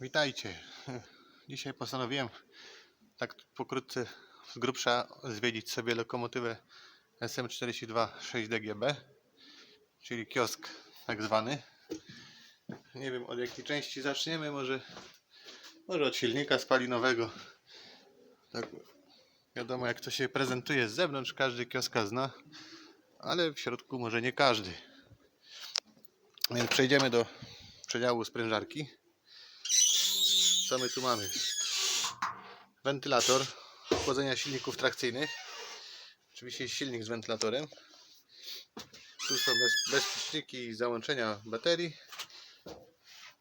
Witajcie. Dzisiaj postanowiłem tak pokrótce z grubsza zwiedzić sobie lokomotywę SM42 6DGB, czyli kiosk tak zwany. Nie wiem od jakiej części zaczniemy, może, może od silnika spalinowego. Tak wiadomo jak to się prezentuje z zewnątrz, każdy kioska zna, ale w środku może nie każdy. Więc przejdziemy do przedziału sprężarki. Co my tu mamy? Wentylator chłodzenia silników trakcyjnych. Oczywiście silnik z wentylatorem. Tu są bez, bezpieczniki i załączenia baterii.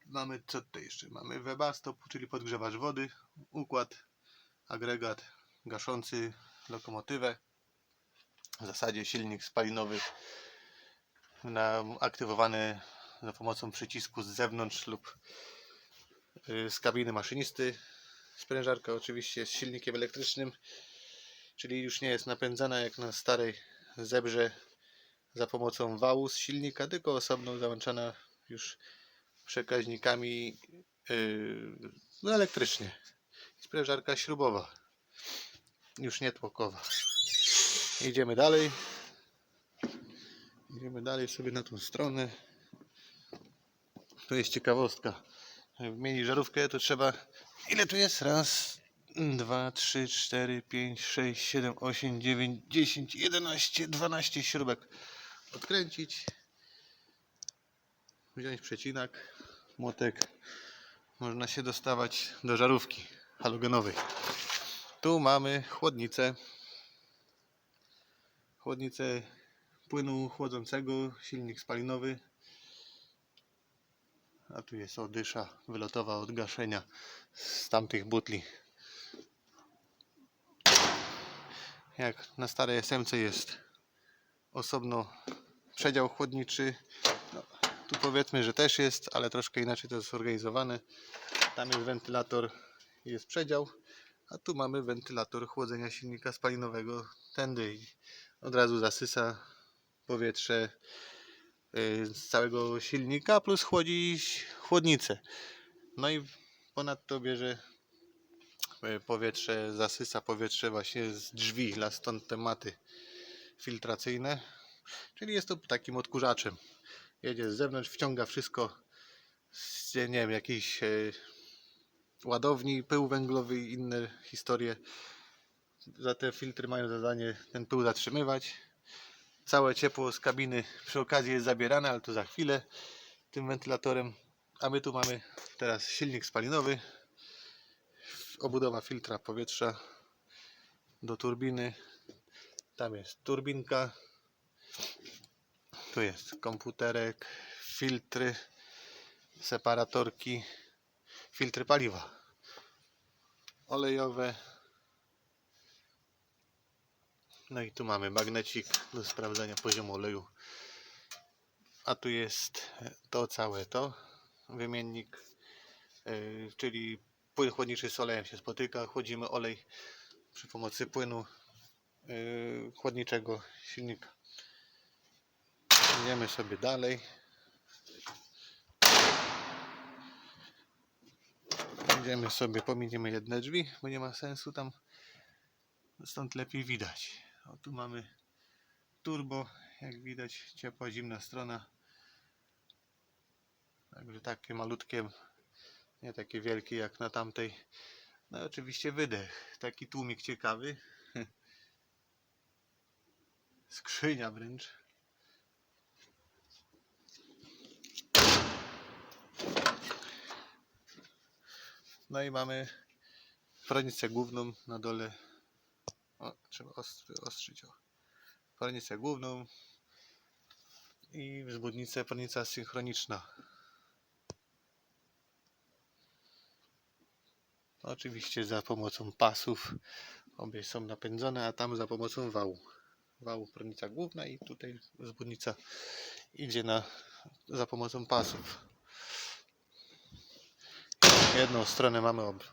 Mamy co tutaj jeszcze? Mamy Webasto, czyli podgrzewacz wody, układ, agregat gaszący lokomotywę. W zasadzie silnik spalinowy na, aktywowany za pomocą przycisku z zewnątrz lub z kabiny maszynisty. Sprężarka oczywiście jest silnikiem elektrycznym, czyli już nie jest napędzana jak na starej zebrze za pomocą wału z silnika, tylko osobno załączana już przekaźnikami yy, elektrycznie. Sprężarka śrubowa, już nie tłokowa. Idziemy dalej. Idziemy dalej sobie na tą stronę. To jest ciekawostka. Mieli żarówkę, to trzeba. Ile tu jest? Raz, dwa, trzy, cztery, pięć, sześć, siedem, osiem, dziewięć, dziesięć, jedenaście, dwanaście śrubek. Odkręcić. Wziąć przecinak, młotek. Można się dostawać do żarówki halogenowej. Tu mamy chłodnicę. Chłodnicę płynu chłodzącego, silnik spalinowy. A tu jest odysza wylotowa od gaszenia z tamtych butli. Jak na starej SMC jest osobno przedział chłodniczy. No, tu powiedzmy, że też jest, ale troszkę inaczej to jest zorganizowane. Tam jest wentylator, jest przedział, a tu mamy wentylator chłodzenia silnika spalinowego. Tędy od razu zasysa powietrze z całego silnika plus chłodzi chłodnicę. No i ponadto bierze y, powietrze, zasysa powietrze właśnie z drzwi, dla stąd te maty filtracyjne. Czyli jest to takim odkurzaczem. Jedzie z zewnątrz, wciąga wszystko z nie wiem, jakiejś y, ładowni, pył węglowy i inne historie. Za te filtry mają zadanie ten pył zatrzymywać całe ciepło z kabiny przy okazji jest zabierane, ale to za chwilę tym wentylatorem. A my tu mamy teraz silnik spalinowy, obudowa filtra powietrza do turbiny. Tam jest turbinka, tu jest komputerek, filtry, separatorki, filtry paliwa olejowe, no i tu mamy magnecik do sprawdzania poziomu oleju. A tu jest to całe to. Wymiennik, yy, czyli płyn chłodniczy z olejem się spotyka. Chłodzimy olej przy pomocy płynu yy, chłodniczego silnika. Idziemy sobie dalej. Idziemy sobie, pominiemy jedne drzwi, bo nie ma sensu tam. Stąd lepiej widać. O, tu mamy turbo, jak widać ciepła, zimna strona. Także takie malutkie, nie takie wielkie jak na tamtej. No i oczywiście wydech, taki tłumik ciekawy. Skrzynia wręcz. No i mamy pronicę główną na dole o, trzeba ostry, ostrzyć. O. Parnicę główną i wzbudnicę, parnica synchroniczna. Oczywiście za pomocą pasów. Obie są napędzone, a tam za pomocą wału. Wału pronica główna i tutaj wzbudnica idzie na, za pomocą pasów. Jedną stronę mamy ob,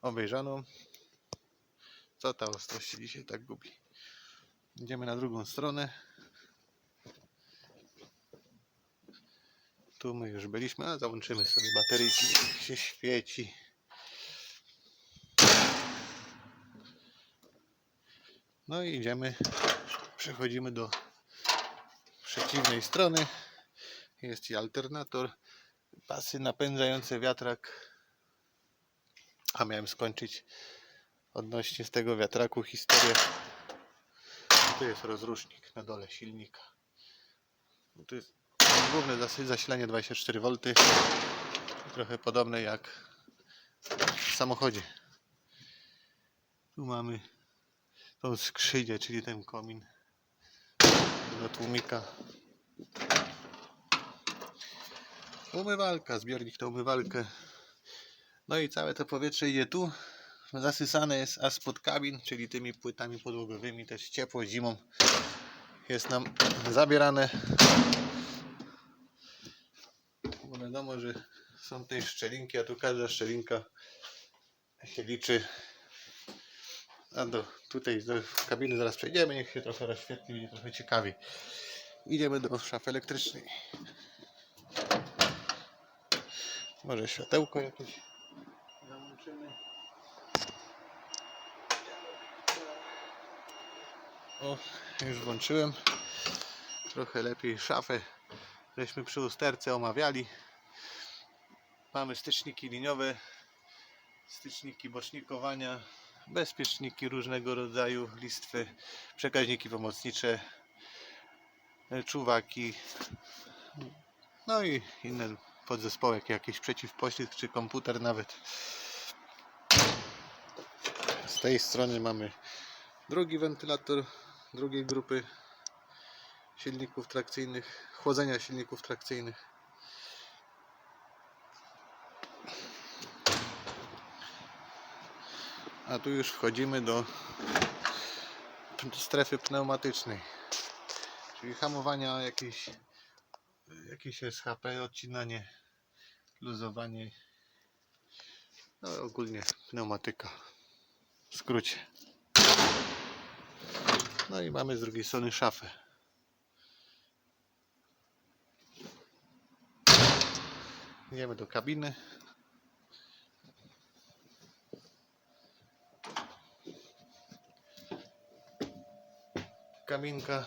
obejrzaną. Co ta ostrość się dzisiaj tak gubi? Idziemy na drugą stronę. Tu my już byliśmy, a załączymy sobie bateryjki, się świeci. No i idziemy, przechodzimy do przeciwnej strony. Jest i alternator, pasy napędzające wiatrak. A miałem skończyć odnośnie z tego wiatraku historię. Tu jest rozrusznik na dole silnika. Tu jest główne zasilanie 24V. Trochę podobne jak w samochodzie. Tu mamy tą skrzynię, czyli ten komin do tłumika. Umywalka, zbiornik na umywalkę. No i całe to powietrze idzie tu. Zasysane jest a spod kabin, czyli tymi płytami podłogowymi. Też ciepło zimą jest nam zabierane. Bo wiadomo, że są tej szczelinki, a tu każda szczelinka się liczy. A do tutaj do kabiny zaraz przejdziemy, niech się trochę rozświetli, będzie trochę ciekawiej. Idziemy do szafy elektrycznej. Może światełko jakieś załączymy. O, już włączyłem. Trochę lepiej szafę. Żeśmy przy usterce omawiali. Mamy styczniki liniowe, styczniki bocznikowania, bezpieczniki różnego rodzaju, listwy, przekaźniki pomocnicze, czuwaki, no i inne podzespołek, jakiś przeciwpoślizg czy komputer nawet. Z tej strony mamy drugi wentylator drugiej grupy silników trakcyjnych, chłodzenia silników trakcyjnych. A tu już wchodzimy do strefy pneumatycznej, czyli hamowania jakieś, jakieś SHP, odcinanie, luzowanie, no ogólnie pneumatyka w skrócie. No i mamy z drugiej strony szafę. Idziemy do kabiny. Kabinka.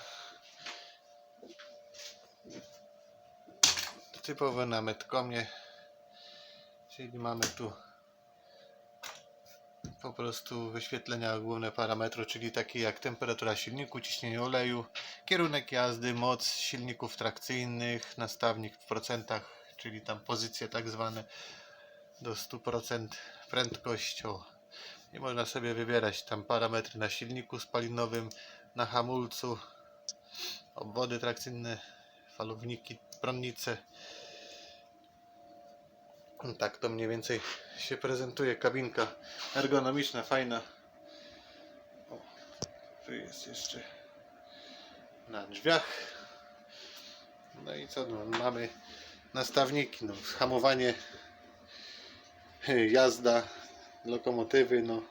Typowe na metkomie. Czyli mamy tu prostu wyświetlenia główne parametru, czyli takie jak temperatura silniku, ciśnienie oleju, kierunek jazdy, moc silników trakcyjnych, nastawnik w procentach, czyli tam pozycje tak zwane do 100%, prędkość. O. I można sobie wybierać tam parametry na silniku spalinowym, na hamulcu, obwody trakcyjne, falowniki, prądnice. Tak to mniej więcej się prezentuje kabinka ergonomiczna, fajna. O, tu jest jeszcze na drzwiach. No i co, no, mamy nastawniki, no, hamowanie, jazda, lokomotywy, no,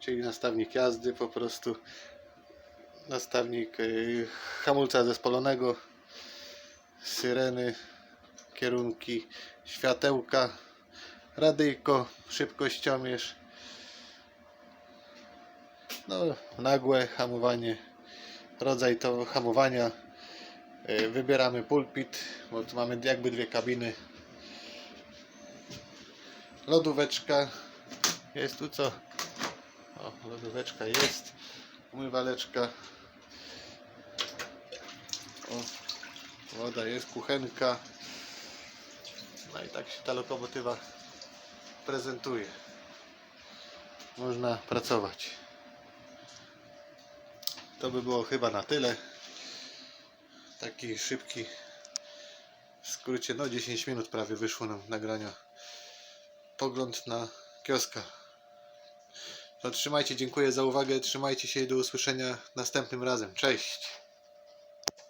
czyli nastawnik jazdy po prostu, nastawnik y, hamulca zespolonego, syreny, kierunki, światełka, radyjko, szybkościomierz, no nagłe hamowanie, rodzaj to hamowania, Y, wybieramy pulpit, bo tu mamy jakby dwie kabiny, lodóweczka, jest tu co, o lodóweczka jest, umywaleczka, o, woda jest, kuchenka, no i tak się ta lokomotywa prezentuje. Można pracować. To by było chyba na tyle. Taki szybki w skrócie, no 10 minut prawie wyszło nam nagrania. Pogląd na kioska. No trzymajcie, dziękuję za uwagę, trzymajcie się i do usłyszenia następnym razem. Cześć!